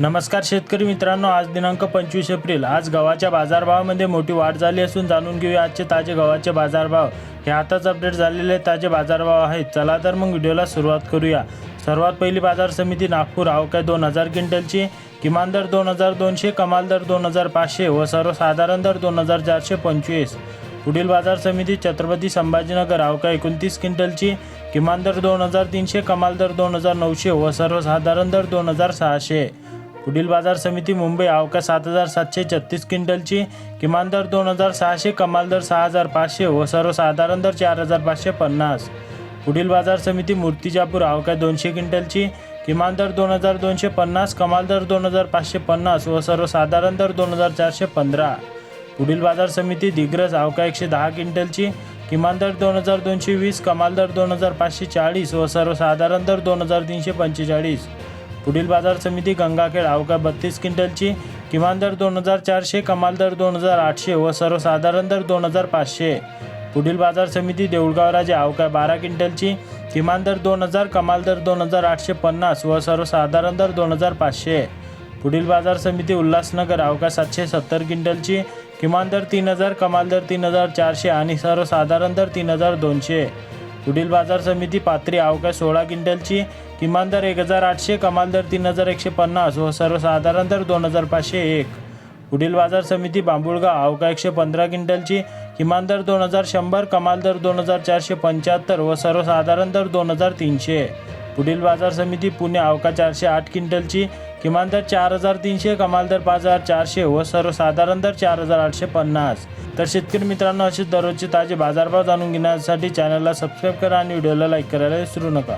नमस्कार शेतकरी मित्रांनो आज दिनांक पंचवीस एप्रिल. आज गव्हाच्या बाजारभावामध्ये मोठी वाढ झाली असून जाणून घेऊया आजचे ताजे गव्हाचे बाजारभाव. हे आताच अपडेट झालेले ताजे बाजारभाव आहेत. चला तर मग व्हिडिओला सुरुवात करूया. सर्वात पहिली बाजार समिती नागपूर. अवकाय दोन हजार क्विंटलची. किमान दर दोन हजार दोनशे कमाल दर दोन हजार पाचशे व सर्वसाधारण दर दोन हजार चारशे पंचवीस. पुढील बाजार समिती छत्रपती संभाजीनगर. अवका एकोणतीस क्विंटलची. किमान दर दोन हजार तीनशे कमाल दर दोन हजार नऊशे व सर्वसाधारण दर दोन हजार सहाशे. पुढील बाजार समिती मुंबई अवका सात हजार सातशे छत्तीस क्विंटलची किमान दर दोन हजार सहाशे कमाल दर सहा हजार पाचशे व सर्वसाधारण दर चार हजार पाचशे पन्नास. पुढील बाजार समिती मूर्तिजापूर अवका दोनशे क्विंटलची किमान दर दोन हजार दोनशे पन्नास कमाल दर दोन हजार पाचशे पन्नास व सर्वसाधारण दर दोन हजार चारशे पंधरा. पुढील बाजार समिती दिग्रज अवका एकशे दहा क्विंटलची किमान दर दोन हजार दोनशे वीस कमाल दर दोन हजार पाचशे चाळीस व सर्वसाधारण दर दोन हजार तीनशे पंचेचाळीस. पुढील बाजार समिती गंगाखेड अवका बत्तीस क्विंटलची किमान दर दोन हजार चारशे कमाल दर दोन हजार आठशे व सर्वसाधारण दर दोन हजार पाचशे. पुढील बाजार समिती देऊळगाव राजे अवका बारा क्विंटलची किमान दर दोन हजार कमाल दर दोन हजार आठशे पन्नास व सर्वसाधारण दर दोन हजार पाचशे. पुढील बाजार समिती उल्हासनगर अवका सातशे सत्तर क्विंटलची किमान दर तीन हजार कमाल दर तीन हजार चारशे आणि सर्वसाधारण दर तीन हजार दोनशे. पुढील बाजार समिती पात्री अवका सोळा क्विंटलची किमान दर एक हजार आठशे कमाल दर तीन हजार एकशे पन्नास व सर्वसाधारण दर दोन हजार पाचशे एक. पुढील बाजार समिती बांबुळगाव अवका एकशे पंधरा क्विंटलची किमान दर दोन हजार शंभर कमाल दर दोन हजार चारशे पंच्याहत्तर व सर्वसाधारण दर दोन हजार तीनशे. पुढील बाजार समिती पुणे अवका चारशे आठ क्विंटलची किमान दर चार हजार तीनशे कमाल दर पाच हजार चारशे व सर्वसाधारण दर चार हजार आठशे पन्नास. तर शेतकरी मित्रांनो असे दररोजचे ताजे बाजारभाव जाणून घेण्यासाठी चॅनलला सबस्क्राईब करा आणि व्हिडिओला लाईक करायला विसरू नका.